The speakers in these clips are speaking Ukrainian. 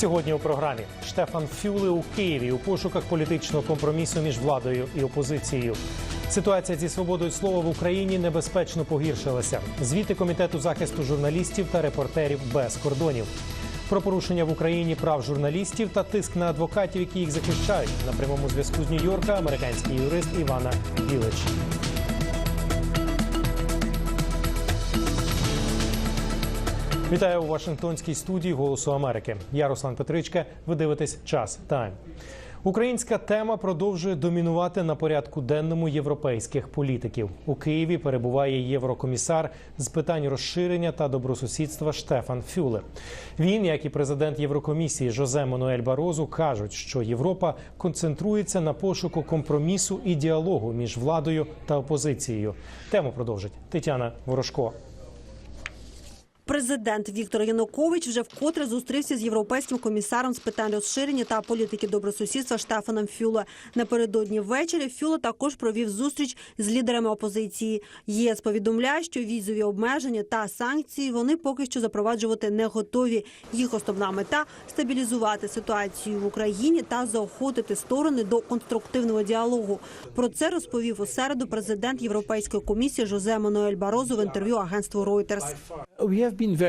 Сьогодні у програмі Штефан Фюле у Києві у пошуках політичного компромісу між владою і опозицією. Ситуація зі свободою слова в Україні небезпечно погіршилася. Звіти комітету захисту журналістів та репортерів без кордонів. Про порушення в Україні прав журналістів та тиск на адвокатів, які їх захищають. На прямому зв'язку з Нью-Йорка американський юрист Івана Білич. Вітаю у Вашингтонській студії Голосу Америки. Я Руслан Петричка. Ви дивитесь час Тайм. Українська тема продовжує домінувати на порядку денному європейських політиків. У Києві перебуває єврокомісар з питань розширення та добросусідства Штефан Фюле. Він, як і президент Єврокомісії Жозе Мануель Барозу, кажуть, що Європа концентрується на пошуку компромісу і діалогу між владою та опозицією. Тему продовжить Тетяна Ворожко. Президент Віктор Янукович вже вкотре зустрівся з європейським комісаром з питань розширення та політики добросусідства Штефаном Фюле. Напередодні ввечері Фюле також провів зустріч з лідерами опозиції. ЄС повідомляє, що візові обмеження та санкції вони поки що запроваджувати не готові. Їх основна мета стабілізувати ситуацію в Україні та заохотити сторони до конструктивного діалогу. Про це розповів у середу президент Європейської комісії Жозе Мануель Барозу в інтерв'ю агентству Reuters.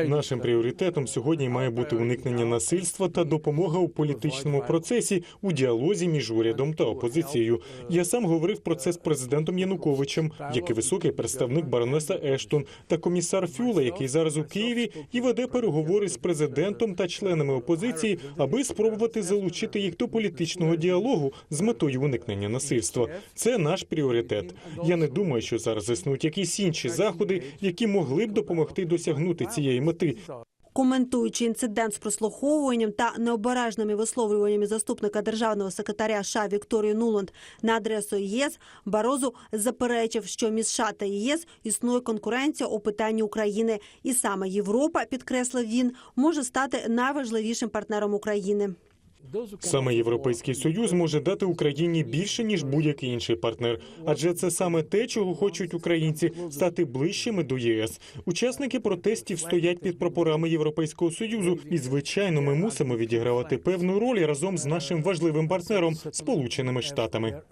Нашим пріоритетом сьогодні має бути уникнення насильства та допомога у політичному процесі у діалозі між урядом та опозицією. Я сам говорив про це з президентом Януковичем, як і високий представник баронеса Ештон та комісар Фюле, який зараз у Києві і веде переговори з президентом та членами опозиції, аби спробувати залучити їх до політичного діалогу з метою уникнення насильства. Це наш пріоритет. Я не думаю, що зараз існують якісь інші заходи, які могли б допомогти досягнути цієї мети. Коментуючи інцидент з прослуховуванням та необережними висловлюваннями заступника державного секретаря США Вікторії Нуланд на адресу ЄС, Барозу заперечив, що між США та ЄС існує конкуренція у питанні України, і саме Європа, підкреслив він, може стати найважливішим партнером України. Саме європейський союз може дати Україні більше ніж будь-який інший партнер, адже це саме те, чого хочуть українці стати ближчими до єС. Учасники протестів стоять під прапорами Європейського союзу, і звичайно, ми мусимо відігравати певну роль разом з нашим важливим партнером Сполученими Штатами.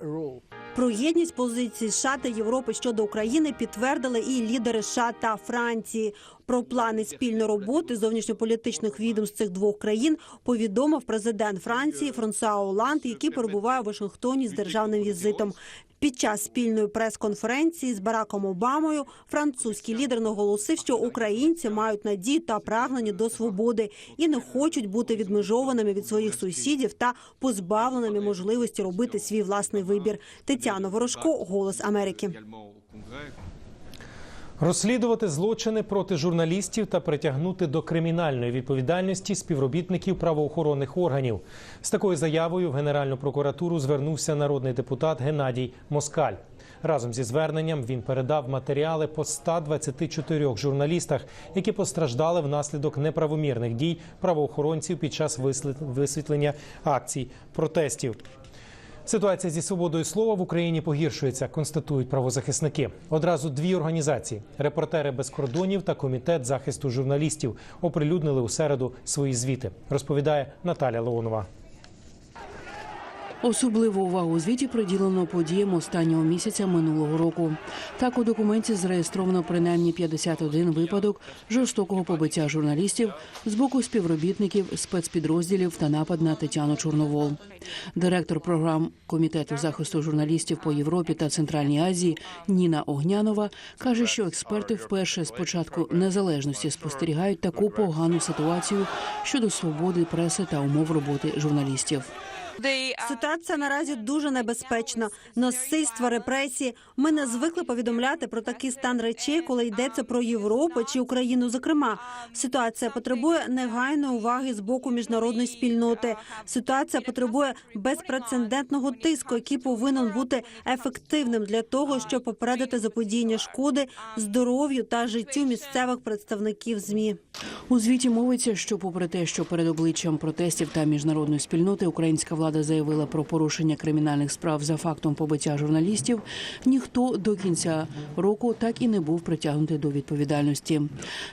Про єдність позиції США та Європи щодо України підтвердили і лідери США та Франції. Про плани спільної роботи зовнішньополітичних відомств цих двох країн повідомив президент Франції Франсуа Оланд, який перебуває у Вашингтоні з державним візитом. Під час спільної прес-конференції з Бараком Обамою французький лідер наголосив, що українці мають надію та прагнення до свободи і не хочуть бути відмежованими від своїх сусідів та позбавленими можливості робити свій власний вибір. Тетяна Ворожко, Голос Америки. Розслідувати злочини проти журналістів та притягнути до кримінальної відповідальності співробітників правоохоронних органів. З такою заявою в Генеральну прокуратуру звернувся народний депутат Геннадій Москаль. Разом зі зверненням він передав матеріали по 124 журналістах, які постраждали внаслідок неправомірних дій правоохоронців під час висвітлення акцій протестів. Ситуація зі свободою слова в Україні погіршується, констатують правозахисники. Одразу дві організації репортери без кордонів та комітет захисту журналістів оприлюднили у середу свої звіти. Розповідає Наталя Леонова. Особливу увагу у звіті приділено подіям останнього місяця минулого року. Так у документі зареєстровано принаймні 51 випадок жорстокого побиття журналістів з боку співробітників спецпідрозділів та напад на Тетяну Чорновол. Директор програм комітету захисту журналістів по Європі та Центральній Азії Ніна Огнянова каже, що експерти вперше з початку незалежності спостерігають таку погану ситуацію щодо свободи преси та умов роботи журналістів. Ситуація наразі дуже небезпечна. Насильство, репресії. Ми не звикли повідомляти про такий стан речей, коли йдеться про Європу чи Україну. Зокрема, ситуація потребує негайної уваги з боку міжнародної спільноти. Ситуація потребує безпрецедентного тиску, який повинен бути ефективним для того, щоб попередити заподіяння шкоди здоров'ю та життю місцевих представників змі. У звіті мовиться, що попри те, що перед обличчям протестів та міжнародної спільноти українська влада влада заявила про порушення кримінальних справ за фактом побиття журналістів, ніхто до кінця року так і не був притягнутий до відповідальності.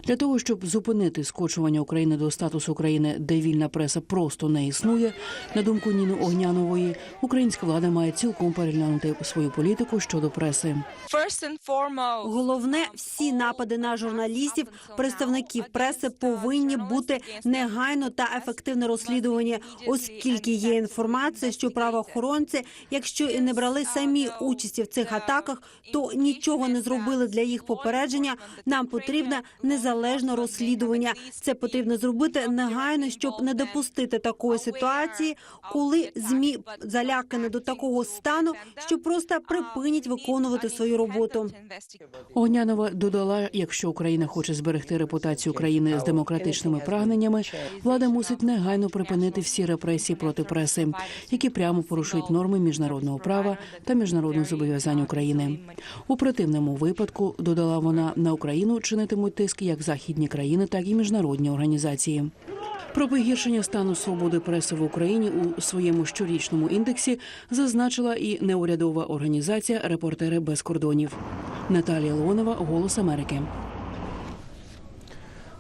Для того щоб зупинити скочування України до статусу країни, де вільна преса просто не існує, на думку Ніни Огнянової, українська влада має цілком переглянути свою політику щодо преси. Головне, всі напади на журналістів, представників преси повинні бути негайно та ефективно розслідувані, оскільки є інформація, що правоохоронці, якщо і не брали самі участі в цих атаках, то нічого не зробили для їх попередження. Нам потрібне незалежне розслідування. Це потрібно зробити негайно, щоб не допустити такої ситуації, коли змі залякані до такого стану, що просто припинять виконувати свою роботу. Огнянова додала, якщо Україна хоче зберегти репутацію країни з демократичними прагненнями, влада мусить негайно припинити всі репресії проти преси, які прямо порушують норми міжнародного права та міжнародних зобов'язань України. У противному випадку додала вона на Україну чинитимуть тиск як західні країни, так і міжнародні організації. Про погіршення стану свободи преси в Україні у своєму щорічному індексі зазначила і неурядова організація Репортери без кордонів. Наталія Леонова, Голос Америки.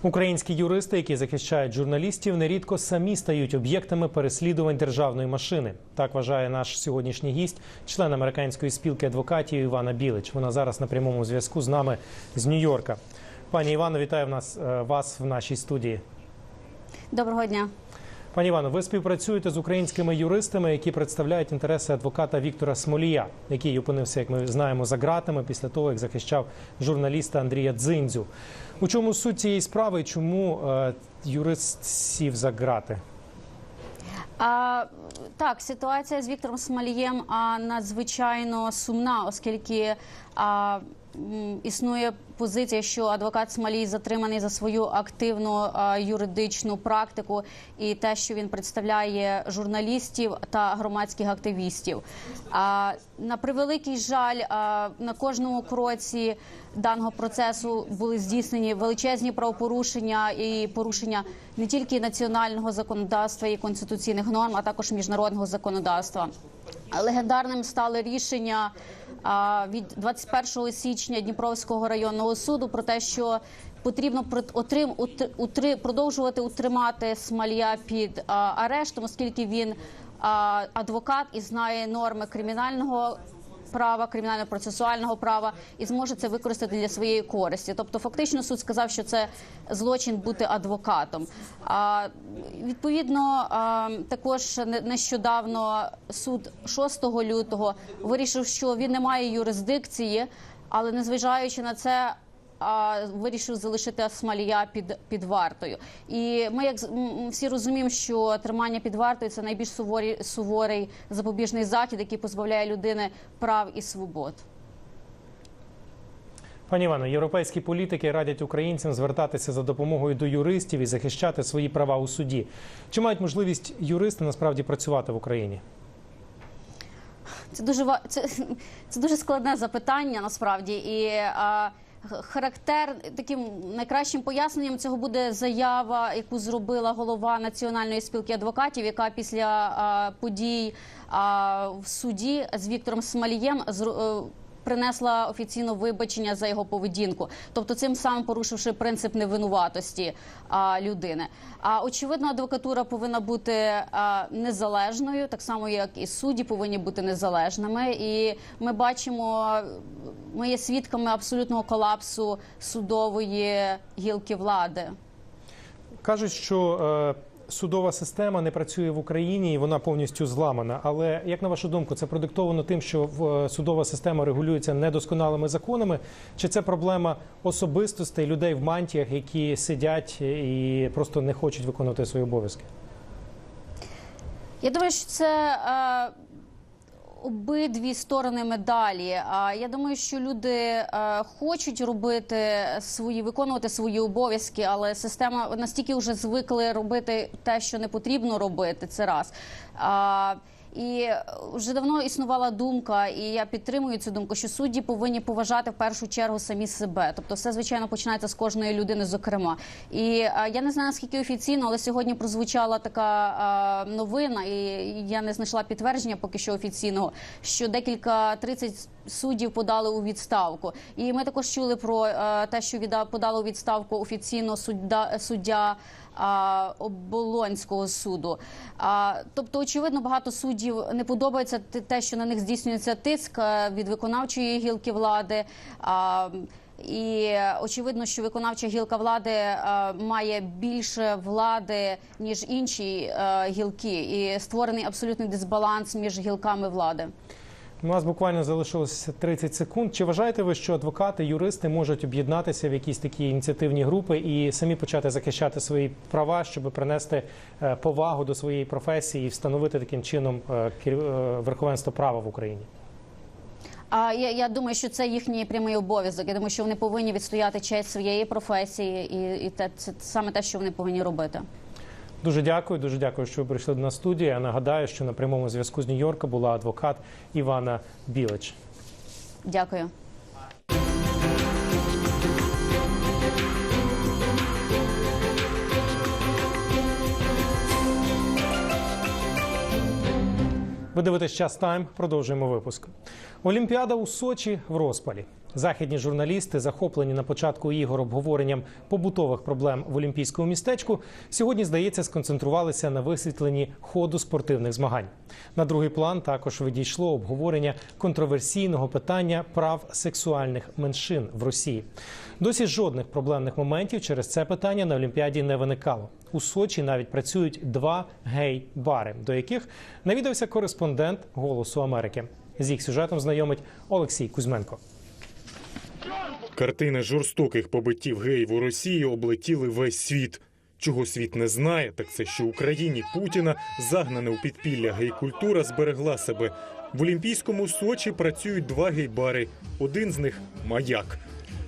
Українські юристи, які захищають журналістів, нерідко самі стають об'єктами переслідувань державної машини. Так вважає наш сьогоднішній гість, член американської спілки адвокатів Івана Білич. Вона зараз на прямому зв'язку з нами з Нью-Йорка. Пані Івано, вітаю в нас е, вас в нашій студії. Доброго дня. Пані Івано, ви співпрацюєте з українськими юристами, які представляють інтереси адвоката Віктора Смолія, який опинився, як ми знаємо, за ґратами після того, як захищав журналіста Андрія Дзиндзю. У чому суть цієї справи чому е, юрист сів за ґрати? А, так, ситуація з Віктором Смолієм а, надзвичайно сумна, оскільки а, існує позиція, що адвокат Смолій затриманий за свою активну юридичну практику і те, що він представляє журналістів та громадських активістів. А, на превеликий жаль, на кожному кроці даного процесу були здійснені величезні правопорушення і порушення не тільки національного законодавства і конституційних норм, а також міжнародного законодавства. Легендарним стали рішення від 21 січня Дніпровського районного суду про те, що потрібно отрим, ут- утри- продовжувати утримати Смалія під арештом, оскільки він адвокат і знає норми кримінального права, кримінально-процесуального права і зможе це використати для своєї користі. Тобто, фактично, суд сказав, що це злочин бути адвокатом. А відповідно, також не- нещодавно суд 6 лютого вирішив, що він не має юрисдикції, але незважаючи на це. А вирішив залишити Асмалія під під вартою, і ми, як всі розуміємо, що тримання під вартою це найбільш суворі суворий запобіжний захід, який позбавляє людини прав і свобод. Пані Івано, європейські політики радять українцям звертатися за допомогою до юристів і захищати свої права у суді. Чи мають можливість юристи насправді працювати в Україні? Це дуже це, це дуже складне запитання насправді і. А, Характер таким найкращим поясненням цього буде заява, яку зробила голова національної спілки адвокатів, яка після подій в суді з Віктором Смалієм е, принесла офіційно вибачення за його поведінку, тобто цим самим порушивши принцип невинуватості а, людини. А очевидно, адвокатура повинна бути а, незалежною, так само як і судді повинні бути незалежними. І ми бачимо, ми є свідками абсолютного колапсу судової гілки влади. Кажуть, що е, судова система не працює в Україні і вона повністю зламана. Але як на вашу думку, це продиктовано тим, що е, судова система регулюється недосконалими законами? Чи це проблема особистостей людей в мантіях, які сидять і просто не хочуть виконувати свої обов'язки? Я думаю, що це е, обидві сторони медалі. А я думаю, що люди е, хочуть робити свої, виконувати свої обов'язки, але система настільки вже звикли робити те, що не потрібно робити. Це раз. І вже давно існувала думка, і я підтримую цю думку, що судді повинні поважати в першу чергу самі себе. Тобто, все звичайно починається з кожної людини, зокрема. І е, я не знаю наскільки офіційно, але сьогодні прозвучала така е, новина, і я не знайшла підтвердження поки що офіційного, що декілька 30 суддів подали у відставку. І ми також чули про е, те, що подали у відставку офіційно суддя суддя. Оболонського суду. Тобто, очевидно, багато суддів не подобається те- що на них здійснюється тиск е, від виконавчої гілки влади. І очевидно, що виконавча гілка влади е, має більше влади ніж інші е, гілки, і створений абсолютний дисбаланс між гілками влади. У нас буквально залишилося 30 секунд. Чи вважаєте ви, що адвокати, юристи можуть об'єднатися в якісь такі ініціативні групи і самі почати захищати свої права, щоб принести е, повагу до своєї професії і встановити таким чином е, е, верховенство права в Україні? А я, я думаю, що це їхній прямий обов'язок. Я думаю, що вони повинні відстояти честь своєї професії, і, і те, це саме те, що вони повинні робити. Дуже дякую, дуже дякую, що ви прийшли до нас в студію. Я нагадаю, що на прямому зв'язку з Нью-Йорка була адвокат Івана Білич. Дякую. Ви дивитесь час тайм. Продовжуємо випуск. Олімпіада у Сочі в розпалі. Західні журналісти, захоплені на початку ігор обговоренням побутових проблем в олімпійському містечку, сьогодні здається сконцентрувалися на висвітленні ходу спортивних змагань. На другий план також відійшло обговорення контроверсійного питання прав сексуальних меншин в Росії. Досі жодних проблемних моментів через це питання на Олімпіаді не виникало. У Сочі навіть працюють два гей-бари, до яких навідався кореспондент Голосу Америки. З їх сюжетом знайомить Олексій Кузьменко. Картини жорстоких побиттів геїв у Росії облетіли весь світ. Чого світ не знає, так це що Україні Путіна загнане у підпілля гей-культура зберегла себе. В Олімпійському Сочі працюють два гей-бари. Один з них маяк.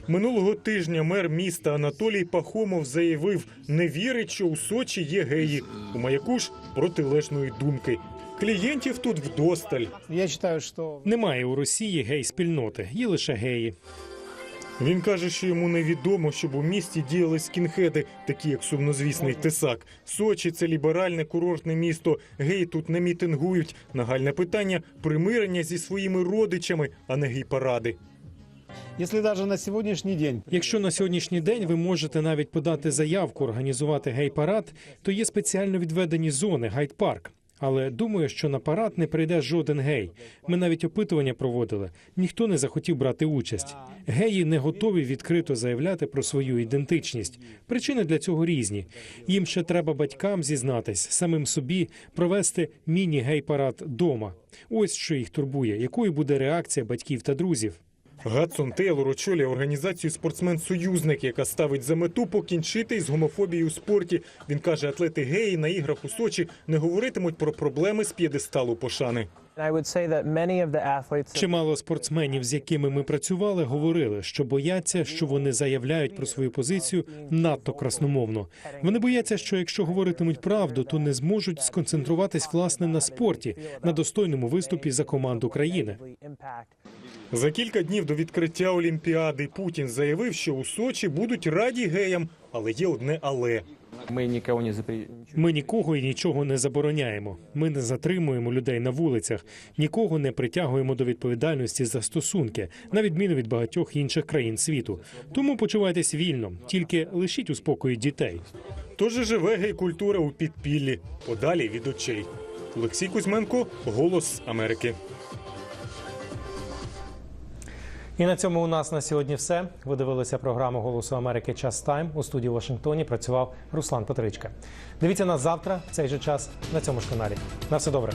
Минулого тижня мер міста Анатолій Пахомов заявив, не вірить, що у Сочі є геї. У маяку ж протилежної думки. Клієнтів тут вдосталь. Я считаю, что Немає у Росії гей-спільноти, є лише геї. Він каже, що йому невідомо, щоб у місті діяли скінхеди, такі як сумнозвісний Тесак. Сочі це ліберальне курортне місто. Геї тут не мітингують. Нагальне питання примирення зі своїми родичами, а не гей-паради. если даже на сегодняшний день Якщо на сьогоднішній день ви можете навіть подати заявку організувати гей-парад, то є спеціально відведені зони гайд-парк. Але думаю, що на парад не прийде жоден гей. Ми навіть опитування проводили. Ніхто не захотів брати участь. Геї не готові відкрито заявляти про свою ідентичність. Причини для цього різні. Їм ще треба батькам зізнатись, самим собі провести міні-гей-парад дома. Ось що їх турбує, якою буде реакція батьків та друзів. Гадсон Тейлор очолює організацію «Спортсмен-союзник», яка ставить за мету покінчити із гомофобією у спорті. Він каже, атлети геї на іграх у Сочі не говоритимуть про проблеми з п'єдесталу пошани. Чимало спортсменів, з якими ми працювали, говорили, що бояться, що вони заявляють про свою позицію надто красномовно. Вони бояться, що якщо говоритимуть правду, то не зможуть сконцентруватись власне на спорті, на достойному виступі за команду країни. За кілька днів до відкриття Олімпіади Путін заявив, що у Сочі будуть раді геям, але є одне але. мы никого не. Ми нікого і нічого не забороняємо. Ми не затримуємо людей на вулицях, нікого не притягуємо до відповідальності за стосунки, на відміну від багатьох інших країн світу. Тому почувайтесь вільно, тільки лишіть у спокої дітей. Тож і живе гей-культура у підпіллі, подалі від очей. Олексій Кузьменко, Голос Америки. І на цьому у нас на сьогодні все. Ви дивилися програму Голосу Америки Час Тайм. У студії Вашингтоні працював Руслан Петричка. Дивіться нас завтра в цей же час на цьому ж каналі. На все добре.